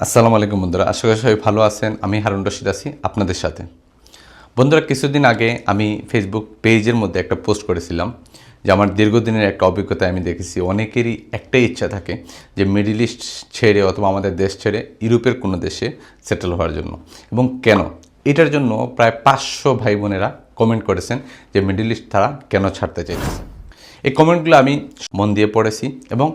আসসালামু আলাইকুম বন্ধুরা, আশা করি সবাই ভালো আছেন। আমি হারুন রশিদ আছি আপনাদের সাথে। বন্ধুরা, কিছুদিন আগে আমি ফেসবুক পেজের মধ্যে একটা পোস্ট করেছিলাম, যে আমার দীর্ঘদিনের একটা অভিজ্ঞতা আমি দেখেছি। অনেকেরই একটাই ইচ্ছা থাকে যে মিডিল ইস্ট ছেড়ে অথবা আমাদের দেশ ছেড়ে ইউরোপের কোনো দেশে সেটেল হওয়ার জন্য। এবং কেন? এটার জন্য প্রায় পাঁচশো ভাই বোনেরা কমেন্ট করেছেন যে মিডিল ইস্ট তারা কেন ছাড়তে চাইতেছে। এই কমেন্টগুলো আমি মন দিয়ে পড়েছি এবং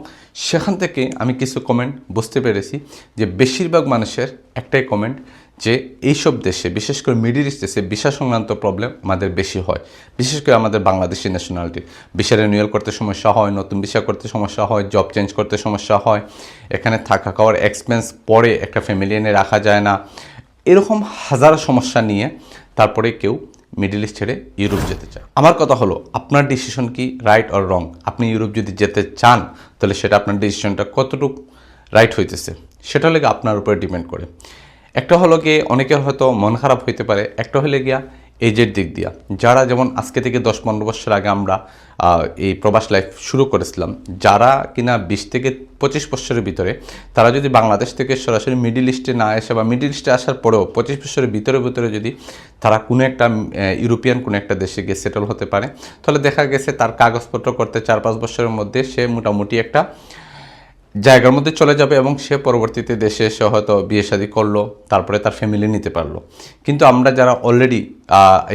সেখান থেকে আমি কিছু কমেন্ট বুঝতে পেরেছি যে বেশিরভাগ মানুষের একটাই কমেন্ট যে এইসব দেশে, বিশেষ করে মিডিল ইস্ট দেশে ভিসা সংক্রান্ত প্রবলেম আমাদের বেশি হয়। বিশেষ করে আমাদের বাংলাদেশি ন্যাশনালিটির ভিসা রিনিউয়াল করতে সমস্যা হয়, নতুন ভিসা করতে সমস্যা হয় জব চেঞ্জ করতে সমস্যা হয়, এখানে থাকা খাওয়ার এক্সপেন্স পরে একটা ফ্যামিলি এনে রাখা যায় না। এরকম হাজার সমস্যা নিয়ে তারপরে কেউ মিডিল ইস্ট ছেড়ে ইউরোপ যেতে চায়। আমার কথা হলো, আপনার ডিসিশন কি রাইট অর রং আপনি ইউরোপ যদি যেতে চান, তাহলে সেটা আপনার ডিসিশনটা কতটুকু রাইট হইতেছে, সেটা হলে গিয়ে আপনার উপরে ডিপেন্ড করে। একটা হলো গিয়ে অনেকের হয়তো মন খারাপ হইতে পারে, একটা হলে গিয়া এজের দিক দিয়া। যারা যেমন আজকে থেকে দশ পনেরো বছর আগে আমরা এই প্রবাস লাইফ শুরু করেছিলাম, যারা কিনা বিশ থেকে পঁচিশ বছরের ভিতরে, তারা যদি বাংলাদেশ থেকে সরাসরি মিডিল ইস্টে না এসে বা মিডিল ইস্টে আসার পরেও পঁচিশ বছরের ভিতরে ভিতরে যদি তারা কোনো একটা ইউরোপিয়ান কোনো একটা দেশে গিয়ে সেটেল হতে পারে, তাহলে দেখা গেছে তার কাগজপত্র করতে চার পাঁচ বছরের মধ্যে সে মোটামুটি একটা জায়গার মধ্যে চলে যাবে এবং সে পরবর্তীতে দেশে এসে হয়তো বিয়ে শাদী করল, তারপরে তার ফ্যামিলি নিতে পারল। কিন্তু আমরা যারা অলরেডি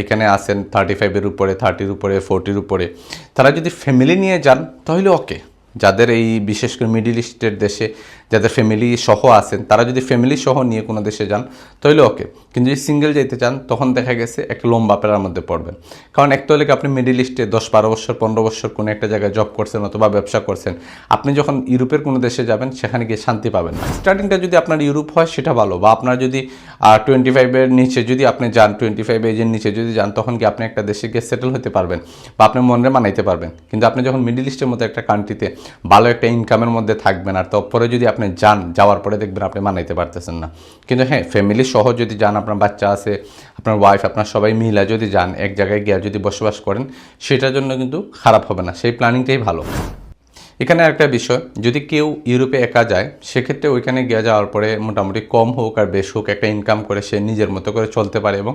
এখানে আসেন থার্টি ফাইভের উপরে থার্টির উপরে ফোরটির উপরে। তারা যদি ফ্যামিলি নিয়ে যান, তাহলে ওকে যাদের এই বিশেষ করে মিডিল ইস্টের দেশে যাদের ফ্যামিলি সহ আছেন, তারা যদি ফ্যামিলি সহ নিয়ে কোনো দেশে যান, তাহলে ওকে কিন্তু যদি সিঙ্গেল যেতে চান, তখন দেখা গেছে একটা লম্বা পেরার মধ্যে পড়বেন। কারণ একটা হলে আপনি মিডিল ইস্টে দশ বারো বছর, পনেরো বছর কোনো একটা জায়গায় জব করছেন অথবা ব্যবসা করছেন, আপনি যখন ইউরোপের কোনো দেশে যাবেন, সেখানে গিয়ে শান্তি পাবেন না। স্টার্টিংটা যদি আপনার ইউরোপ হয়, সেটা ভালো। বা আপনার যদি টোয়েন্টি ফাইভের নিচে যদি আপনি যান টোয়েন্টি ফাইভ এজের নিচে যদি যান, তখন কি আপনি একটা দেশে গিয়ে সেটেল হতে পারবেন বা আপনি মনে মানাইতে পারবেন। কিন্তু আপনি যখন মিডিল ইস্টের মতো একটা কান্ট্রিতে ভালো একটা ইনকামের মধ্যে থাকবেন, আর তারপরে যদি আপনি যান, যাওয়ার পরে দেখবেন আপনি মানাইতে পারতেছেন না। কিন্তু হ্যাঁ ফ্যামিলি সহ যদি যান, আপনার বাচ্চা আছে, আপনার ওয়াইফ আপনার সবাই মিলা যদি যান, এক জায়গায় গিয়ে যদি বসবাস করেন, সেটার জন্য কিন্তু খারাপ হবে না। সেই প্ল্যানিংটাই ভালো। এখানে একটা বিষয়, যদি কেউ ইউরোপে একা যায়, সেক্ষেত্রে ওইখানে গিয়ে যাওয়ার পরে মোটামুটি কম হোক আর বেশ হোক একটা ইনকাম করে সে নিজের মতো করে চলতে পারে এবং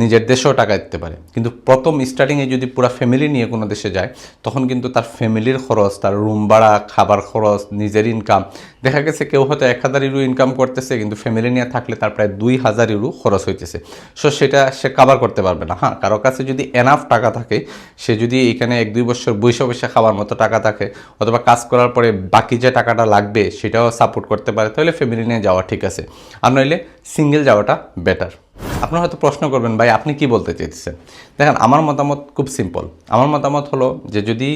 নিজের দেশেও টাকা দিতে পারে। কিন্তু প্রথম স্টার্টিংয়ে যদি পুরো ফ্যামিলি নিয়ে কোনো দেশে যায়, তখন কিন্তু তার ফ্যামিলির খরচ, তার রুম ভাড়া, খাবার খরচ, নিজের ইনকাম দেখা গেছে কেউ হয়তো এক হাজার ইউরো ইনকাম করতেছে, কিন্তু ফ্যামিলি নিয়ে থাকলে তার প্রায় দুই হাজার ইউরো খরচ হইতেছে। সো সেটা সে কাভার করতে পারবে না। হ্যাঁ কারও কাছে যদি এনাফ টাকা থাকে, সে যদি এখানে এক দুই বছর বৈশা বৈশা খাবার মতো টাকা থাকে, অথবা কাজ করার পরে বাকি যে টাকাটা লাগবে সেটাও সাপোর্ট করতে পারে, তাহলে ফ্যামিলি নিয়ে যাওয়া ঠিক আছে। আর নইলে সিঙ্গেল যাওয়াটা বেটার আপনারা হয়তো প্রশ্ন করবেন, ভাই, আপনি কি বলতে চাইতেছেন? দেখেন, আমার মতামত খুব সিম্পল আমার মতামত হলো যে যদি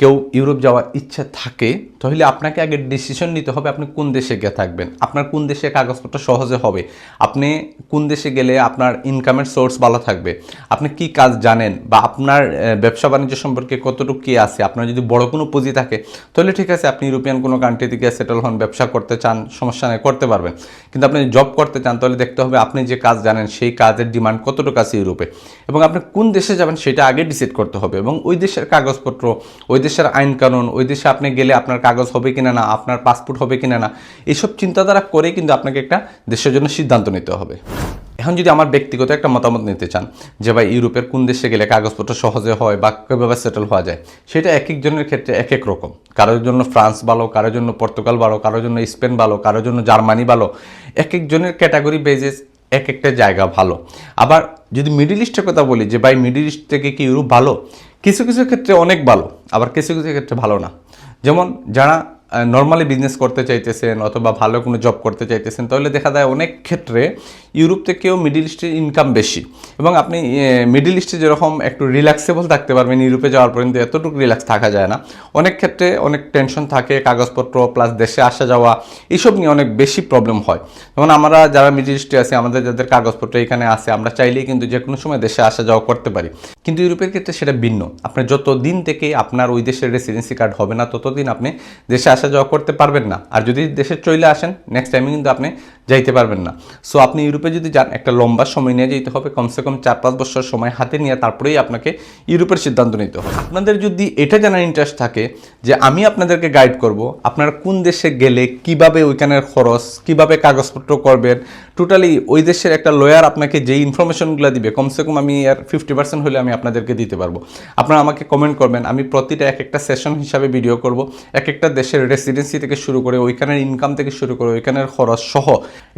কেউ ইউরোপ যাওয়ার ইচ্ছা থাকে, তাহলে আপনাকে আগে ডিসিশন নিতে হবে আপনি কোন দেশে গিয়ে থাকবেন। আপনার কোন দেশে কাগজপত্র সহজে হবে? আপনি কোন দেশে গেলে আপনার ইনকামের সোর্স ভালো থাকবে? আপনি কি কাজ জানেন? বা আপনার ব্যবসা বাণিজ্য সম্পর্কে কতটুকু কী আছে? আপনার যদি বড় কোনো পুঁজি থাকে, তাহলে ঠিক আছে, আপনি ইউরোপিয়ান কোনো কান্ট্রিতে গিয়ে সেটেল হন, ব্যবসা করতে চান, সমস্যা নেই, করতে পারবেন। কিন্তু আপনি জব করতে চান, তাহলে দেখতে হবে আপনি যে কাজ জানেন, সেই কাজের ডিমান্ড কতটুকু আছে ইউরোপে। এবং আপনি কোন দেশে যাবেন, সেটা আগে ডিসাইড করতে হবে। এবং ওই দেশের কাগজপত্র, ওই দেশের আইন কানুন ওই দেশে আপনি গেলে আপনার কাগজ হবে কিনা না, আপনার পাসপোর্ট হবে কিনা না এইসব চিন্তাধারা করে কিন্তু আপনাকে একটা দেশের জন্য সিদ্ধান্ত নিতে হবে। এখন যদি আমার ব্যক্তিগত একটা মতামত নিতে চান, যে ভাই ইউরোপের কোন দেশে গেলে কাগজপত্র সহজে হয় বা কীভাবে সেটেল হওয়া যায়, সেটা এক একজনের ক্ষেত্রে এক এক রকম। কারোর জন্য ফ্রান্স ভালো, কারোর জন্য পর্তুগাল ভালো, কারোর জন্য স্পেন ভালো, কারোর জন্য জার্মানি ভালো, এক একজনের ক্যাটাগরি বেজেস এক একটা জায়গা ভালো। আবার যদি মিডিল ইস্টের কথা বলি, যে ভাই মিডিল ইস্ট থেকে কি ইউরোপ ভালো কিছু কিছু ক্ষেত্রে অনেক ভালো আবার কিছু কিছু ক্ষেত্রে ভালো না। যেমন যারা নর্মালি বিজনেস করতে চাইতেছেন অথবা ভালো কোনো জব করতে চাইতেছেন, তাহলে দেখা যায় অনেক ক্ষেত্রে ইউরোপ থেকেও মিডিল ইস্টের ইনকাম বেশি। এবং আপনি মিডিল ইস্টে যেরকম একটু রিল্যাক্সেবল থাকতে পারবেন, ইউরোপে যাওয়ার পর্যন্ত এতটুকু রিল্যাক্স থাকা যায় না। অনেক ক্ষেত্রে অনেক টেনশন থাকে, কাগজপত্র প্লাস দেশে আসা যাওয়া, এইসব নিয়ে অনেক বেশি প্রবলেম হয়। যেমন আমরা যারা মিডিল ইস্টে আছি, আমাদের যাদের কাগজপত্র এখানে আছে, আমরা চাইলেই কিন্তু যে কোনো সময় দেশে আসা যাওয়া করতে পারি। কিন্তু ইউরোপের ক্ষেত্রে সেটা ভিন্ন। আপনার যত দিন থেকে আপনার ওই দেশের রেসিডেন্সি কার্ড হবে না, ততদিন আপনি দেশে আসা যাওয়া করতে পারবেন না। আর যদি দেশে চলে আসেন নেক্সট টাইমে কিন্তু আপনি যাইতে পারবেন না। সো আপনি ইউরোপে যদি যান, একটা লম্বা সময় নিয়ে যেতে হবে। কমসে কম চার পাঁচ বছর সময় হাতে নিয়ে তারপরেই আপনাকে ইউরোপের সিদ্ধান্ত নিতে হবে। আপনাদের যদি এটা জানার ইন্টারেস্ট থাকে যে আমি আপনাদেরকে গাইড করব, আপনারা কোন দেশে গেলে কীভাবে ওইখানের খরচ, কীভাবে কাগজপত্র করবেন টোটালি ওই দেশের একটা লয়ার আপনাকে যে ইনফরমেশনগুলো দিবে, কমসে কম আমি আর ফিফটি পার্সেন্ট হলে আমি আপনাদেরকে দিতে পারব। আপনারা আমাকে কমেন্ট করবেন, আমি প্রতিটা এক একটা সেশন হিসাবে ভিডিও করব। এক একটা দেশের রেসিডেন্সি থেকে শুরু করে, ওইখানের ইনকাম থেকে শুরু করে, ওইখানের খরচ সহ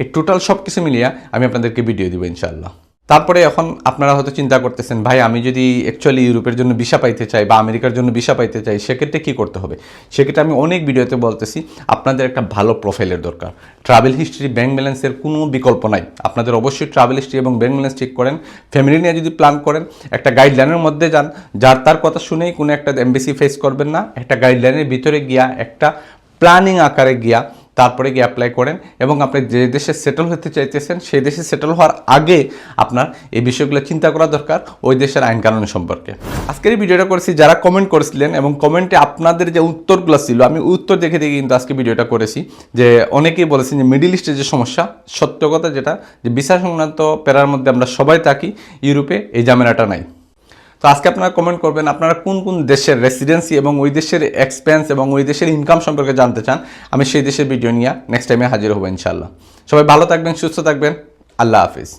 এই টোটাল সব কিছু মিলিয়ে আমি আপনাদেরকে ভিডিও দিব ইনশাআল্লাহ। তারপরে এখন আপনারা হয়তো চিন্তা করতেছেন, ভাই, আমি যদি অ্যাকচুয়ালি ইউরোপের জন্য ভিসা পাইতে চাই বা আমেরিকার জন্য ভিসা পাইতে চাই, সেক্ষেত্রে কী করতে হবে? সেক্ষেত্রে আমি অনেক ভিডিওতে বলতেছি, আপনাদের একটা ভালো প্রোফাইলের দরকার। ট্রাভেল হিস্ট্রি ব্যাঙ্ক ব্যালেন্সের কোনো বিকল্প নাই। আপনাদের অবশ্যই ট্রাভেল হিস্ট্রি এবং ব্যাঙ্ক ব্যালেন্স ঠিক করেন। ফ্যামিলি নিয়ে যদি প্ল্যান করেন, একটা গাইডলাইনের মধ্যে যান, যার তার কথা শুনেই কোনো একটা এমবিসি ফেস করবেন না। একটা গাইডলাইনের ভিতরে গিয়া একটা প্ল্যানিং আকারে গিয়া তারপরে গিয়ে অ্যাপ্লাই করেন এবং আপনি যে দেশে সেটেল হতে চাইতেছেন, সেই দেশে সেটেল হওয়ার আগে আপনার এই বিষয়গুলো চিন্তা করা দরকার ওই দেশের আইন কানুন সম্পর্কে। আজকের এই ভিডিওটা করেছি, যারা কমেন্ট করেছিলেন এবং কমেন্টে আপনাদের যে উত্তরগুলো ছিল, আমি উত্তর দেখে দেখে কিন্তু আজকে ভিডিওটা করেছি যে অনেকেই বলেছেন যে মিডিল ইস্টের যে সমস্যা, সত্য কথা যেটা, যে বিচার সংক্রান্ত প্যারার মধ্যে আমরা সবাই থাকি, ইউরোপে এই ঝামেলাটা নাই। তো আজকে আপনারা কমেন্ট করবেন আপনারা কোন কোন দেশের রেসিডেন্সি এবং ওই দেশের এক্সপেন্স এবং ওই দেশের ইনকাম সম্পর্কে জানতে চান, আমি সেই দেশের ভিডিও নিয়ে নেক্সট টাইমে হাজির হব ইনশাল্লাহ সবাই ভালো থাকবেন, সুস্থ থাকবেন, আল্লাহ হাফিজ।